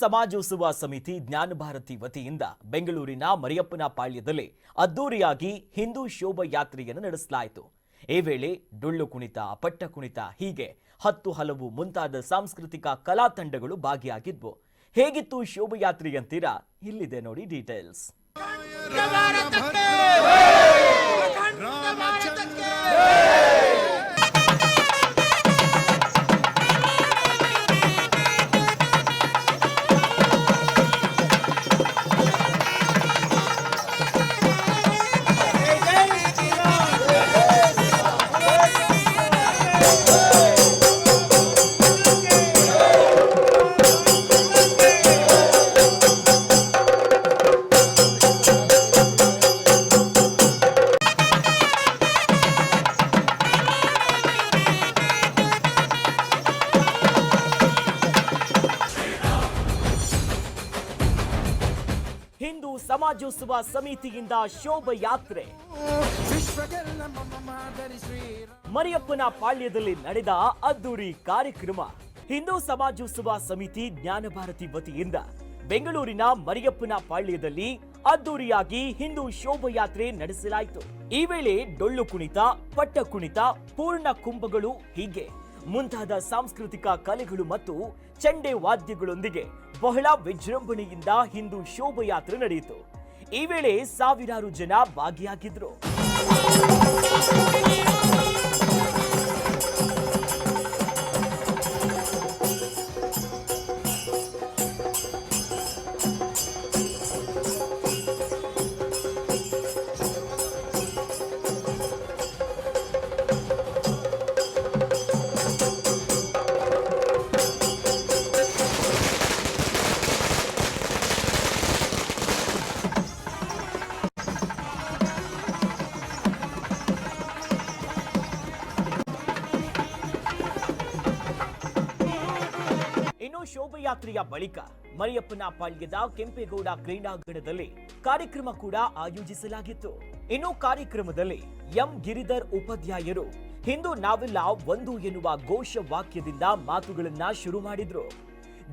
ಸಮಾಜೋತ್ಸವ ಸಮಿತಿ ಜ್ಞಾನಭಾರತಿ ವತಿಯಿಂದ ಬೆಂಗಳೂರಿನ ಮರಿಯಪ್ಪನ ಪಾಳ್ಯದಲ್ಲಿ ಅದ್ದೂರಿಯಾಗಿ ಹಿಂದೂ ಶೋಭಾಯಾತ್ರೆಯನ್ನು ನಡೆಸಲಾಯಿತು. ಈ ವೇಳೆ ಡೊಳ್ಳು ಕುಣಿತ, ಪಟ್ಟ ಕುಣಿತ, ಹೀಗೆ ಹತ್ತು ಹಲವು ಮುಂತಾದ ಸಾಂಸ್ಕೃತಿಕ ಕಲಾ ತಂಡಗಳು ಭಾಗಿಯಾಗಿದ್ವು. ಹೇಗಿತ್ತು ಶೋಭಾಯಾತ್ರೆ ಅಂತೀರಾ? ಇಲ್ಲಿದೆ ನೋಡಿ ಡೀಟೇಲ್ಸ್. ಹಿಂದೂ ಸಮಾಜೋತ್ಸವ ಸಮಿತಿಯಿಂದ ಶೋಭಯಾತ್ರೆ ಮರಿಯಪ್ಪನ ಪಾಳ್ಯದಲ್ಲಿ ನಡೆದ ಅದ್ದೂರಿ ಕಾರ್ಯಕ್ರಮ. ಹಿಂದೂ ಸಮಾಜೋತ್ಸವ ಸಮಿತಿ ಜ್ಞಾನಭಾರತಿ ವತಿಯಿಂದ ಬೆಂಗಳೂರಿನ ಮರಿಯಪ್ಪನ ಪಾಳ್ಯದಲ್ಲಿ ಅದ್ದೂರಿಯಾಗಿ ಹಿಂದೂ ಶೋಭಯಾತ್ರೆ ನಡೆಸಲಾಯಿತು. ಈ ವೇಳೆ ಡೊಳ್ಳು ಕುಣಿತ, ಪಟ್ಟ ಕುಣಿತ, ಪೂರ್ಣ ಕುಂಭಗಳು ಹೀಗೆ. ಮುಂತಾದ ಸಾಂಸ್ಕೃತಿಕ ಕಲೆಗಳು ಮತ್ತು ಚಂಡೆ ವಾದ್ಯಗಳೊಂದಿಗೆ ಬಹಳ ವಿಜೃಂಭಣೆಯಿಂದ ಹಿಂದೂ ಶೋಭಯಾತ್ರೆ ನಡೆಯಿತು. ಈ ವೇಳೆ ಸಾವಿರಾರು ಜನ ಭಾಗಿಯಾಗಿದ್ರು. ಶೋಭಯಾತ್ರೆಯ ಬಳಿಕ ಮರಿಯಪ್ಪನ ಪಾಳ್ಯದ ಕೆಂಪೇಗೌಡ ಕ್ರೀಡಾಂಗಣದಲ್ಲಿ ಕಾರ್ಯಕ್ರಮ ಕೂಡ ಆಯೋಜಿಸಲಾಗಿತ್ತು. ಇನ್ನು ಕಾರ್ಯಕ್ರಮದಲ್ಲಿ ಎಂ ಗಿರಿಧರ್ ಉಪಾಧ್ಯಾಯರು ಹಿಂದೂ ನಾವೆಲ್ಲ ಒಂದು ಎನ್ನುವ ಘೋಷ ವಾಕ್ಯದಿಂದ ಮಾತುಗಳನ್ನ ಶುರು ಮಾಡಿದ್ರು.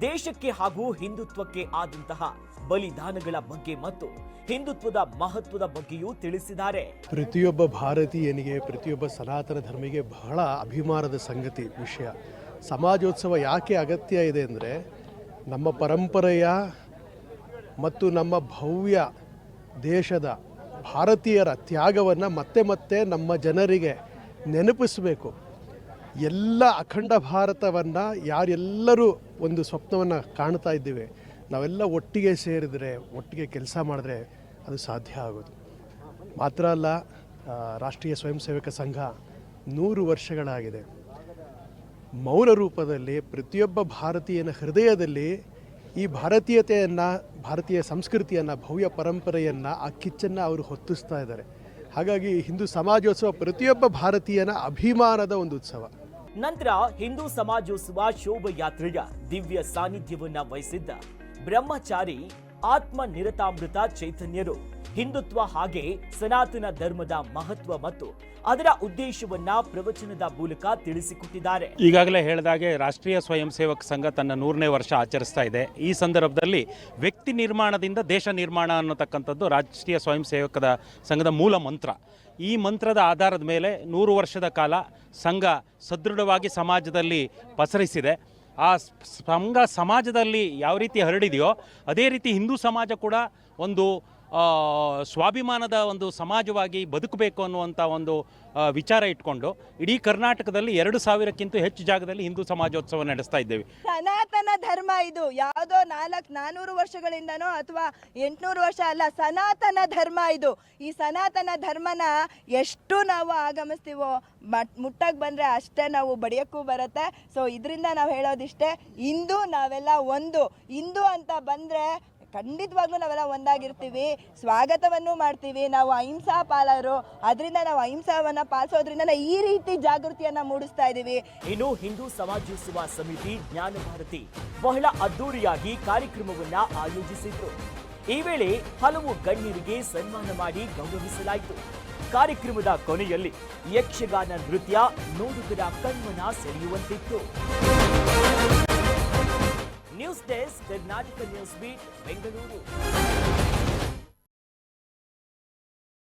ದೇಶಕ್ಕೆ ಹಾಗೂ ಹಿಂದುತ್ವಕ್ಕೆ ಆದಂತಹ ಬಲಿದಾನಗಳ ಬಗ್ಗೆ ಮತ್ತು ಹಿಂದುತ್ವದ ಮಹತ್ವದ ಬಗ್ಗೆಯೂ ತಿಳಿಸಿದ್ದಾರೆ. ಪ್ರತಿಯೊಬ್ಬ ಭಾರತೀಯನಿಗೆ, ಪ್ರತಿಯೊಬ್ಬ ಸನಾತನ ಧರ್ಮಿಗೆ ಬಹಳ ಅಭಿಮಾನದ ಸಂಗತಿ ವಿಷಯ. ಸಮಾಜೋತ್ಸವ ಯಾಕೆ ಅಗತ್ಯ ಇದೆ ಅಂದರೆ ನಮ್ಮ ಪರಂಪರೆಯ ಮತ್ತು ನಮ್ಮ ಭವ್ಯ ದೇಶದ ಭಾರತೀಯರ ತ್ಯಾಗವನ್ನು ಮತ್ತೆ ಮತ್ತೆ ನಮ್ಮ ಜನರಿಗೆ ನೆನಪಿಸಬೇಕು. ಎಲ್ಲ ಅಖಂಡ ಭಾರತವನ್ನು ಯಾರೆಲ್ಲರೂ ಒಂದು ಸ್ವಪ್ನವನ್ನು ಕಾಣ್ತಾ ಇದ್ದೀವಿ. ನಾವೆಲ್ಲ ಒಟ್ಟಿಗೆ ಸೇರಿದರೆ, ಒಟ್ಟಿಗೆ ಕೆಲಸ ಮಾಡಿದ್ರೆ ಅದು ಸಾಧ್ಯ ಆಗೋದು. ಮಾತ್ರ ಅಲ್ಲ ರಾಷ್ಟ್ರೀಯ ಸ್ವಯಂ ಸೇವಕ ಸಂಘ ನೂರು ವರ್ಷಗಳಾಗಿದೆ. ಮೌನ ರೂಪದಲ್ಲಿ ಪ್ರತಿಯೊಬ್ಬ ಭಾರತೀಯನ ಹೃದಯದಲ್ಲಿ ಈ ಭಾರತೀಯತೆಯನ್ನು, ಭಾರತೀಯ ಸಂಸ್ಕೃತಿಯನ್ನು, ಭವ್ಯ ಪರಂಪರೆಯನ್ನು ಆ ಕಿಚ್ಚನ್ನು ಅವರು ಹೊತ್ತಿಸ್ತಾ ಇದ್ದಾರೆ. ಹಾಗಾಗಿ ಹಿಂದೂ ಸಮಾಜೋತ್ಸವ ಪ್ರತಿಯೊಬ್ಬ ಭಾರತೀಯನ ಅಭಿಮಾನದ ಒಂದು ಉತ್ಸವ. ನಂತರ ಹಿಂದೂ ಸಮಾಜೋತ್ಸವ ಶೋಭಯಾತ್ರೆಯ ದಿವ್ಯ ಸಾನ್ನಿಧ್ಯವನ್ನು ವಹಿಸಿದ್ದ ಬ್ರಹ್ಮಚಾರಿ ಆತ್ಮ ನಿರತಾಮೃತ ಚೈತನ್ಯರು. ಹಿಂದುತ್ವ ಹಾಗೆ ಸನಾತನ ಧರ್ಮದ ಮಹತ್ವ ಮತ್ತು ಅದರ ಉದ್ದೇಶವನ್ನ ಪ್ರವಚನದ ಮೂಲಕ ತಿಳಿಸಿಕೊಟ್ಟಿದ್ದಾರೆ. ಈಗಾಗಲೇ ಹೇಳಿದಾಗೆ ರಾಷ್ಟ್ರೀಯ ಸ್ವಯಂ ಸೇವಕ ಸಂಘ ತನ್ನ ನೂರನೇ ವರ್ಷ ಆಚರಿಸ್ತಾ ಇದೆ. ಈ ಸಂದರ್ಭದಲ್ಲಿ ವ್ಯಕ್ತಿ ನಿರ್ಮಾಣದಿಂದ ದೇಶ ನಿರ್ಮಾಣ ಅನ್ನತಕ್ಕಂಥದ್ದು ರಾಷ್ಟ್ರೀಯ ಸ್ವಯಂ ಸೇವಕದ ಸಂಘದ ಮೂಲ ಮಂತ್ರ. ಈ ಮಂತ್ರದ ಆಧಾರದ ಮೇಲೆ ನೂರು ವರ್ಷದ ಕಾಲ ಸಂಘ ಸದೃಢವಾಗಿ ಸಮಾಜದಲ್ಲಿ ಪಸರಿಸಿದೆ. ಆ ಸಂಘ ಸಮಾಜದಲ್ಲಿ ಯಾವ ರೀತಿ ಹರಡಿದೆಯೋ ಅದೇ ರೀತಿ ಹಿಂದೂ ಸಮಾಜ ಕೂಡ ಒಂದು ಸ್ವಾಭಿಮಾನದ ಒಂದು ಸಮಾಜವಾಗಿ ಬದುಕಬೇಕು ಅನ್ನುವಂಥ ಒಂದು ವಿಚಾರ ಇಟ್ಕೊಂಡು ಇಡೀ ಕರ್ನಾಟಕದಲ್ಲಿ ಎರಡು ಸಾವಿರಕ್ಕಿಂತ ಹೆಚ್ಚು ಜಾಗದಲ್ಲಿ ಹಿಂದೂ ಸಮಾಜೋತ್ಸವ ನಡೆಸ್ತಾ ಇದ್ದೇವೆ. ಸನಾತನ ಧರ್ಮ ಇದು ಯಾವುದೋ ನಾಲ್ಕು, ನಾನೂರು ವರ್ಷಗಳಿಂದನೋ ಅಥವಾ ಎಂಟುನೂರು ವರ್ಷ ಅಲ್ಲ, ಸನಾತನ ಧರ್ಮ ಇದು. ಈ ಸನಾತನ ಧರ್ಮನ ಎಷ್ಟು ನಾವು ಆಗಮಿಸ್ತೀವೋ, ಮಟ್ ಮುಟ್ಟಕ್ಕೆ ಬಂದರೆ ಅಷ್ಟೇ ನಾವು ಬಡಿಯೋಕ್ಕೂ ಬರುತ್ತೆ. ಸೊ ಇದರಿಂದ ನಾವು ಹೇಳೋದಿಷ್ಟೇ ಇಂದು ನಾವೆಲ್ಲ ಒಂದು. ಇಂದು ಅಂತ ಬಂದರೆ ಖಂಡಿತವಾಗ್ಲೂ ನಾವೆಲ್ಲ ಒಂದಾಗಿರ್ತೀವಿ. ಸ್ವಾಗತವನ್ನು ಮಾಡ್ತೀವಿ. ನಾವು ಅಹಿಂಸಾ ಪಾಲರು. ಅದರಿಂದ ನಾವು ಅಹಿಂಸಾವನ್ನ ಪಾಲಿಸೋದ್ರಿಂದ ಈ ರೀತಿ ಜಾಗೃತಿಯನ್ನ ಮೂಡಿಸ್ತಾ ಇದ್ದೀವಿ ಇನ್ನು ಹಿಂದೂ ಸಮಾಜೋತ್ಸವ ಸಮಿತಿ ಜ್ಞಾನ ಭಾರತಿ ಬಹಳ ಅದ್ದೂರಿಯಾಗಿ ಕಾರ್ಯಕ್ರಮವನ್ನ ಆಯೋಜಿಸಿದ್ರು. ಈ ವೇಳೆ ಹಲವು ಗಣ್ಯರಿಗೆ ಸನ್ಮಾನ ಮಾಡಿ ಗೌರವಿಸಲಾಯಿತು. ಕಾರ್ಯಕ್ರಮದ ಕೊನೆಯಲ್ಲಿ ಯಕ್ಷಗಾನ ನೃತ್ಯ, ನೋಡುಗರ ಕಣ್ಮನ ಸೆಳೆಯುವಂತಿತ್ತು. News desk Karnataka news beat Bengaluru.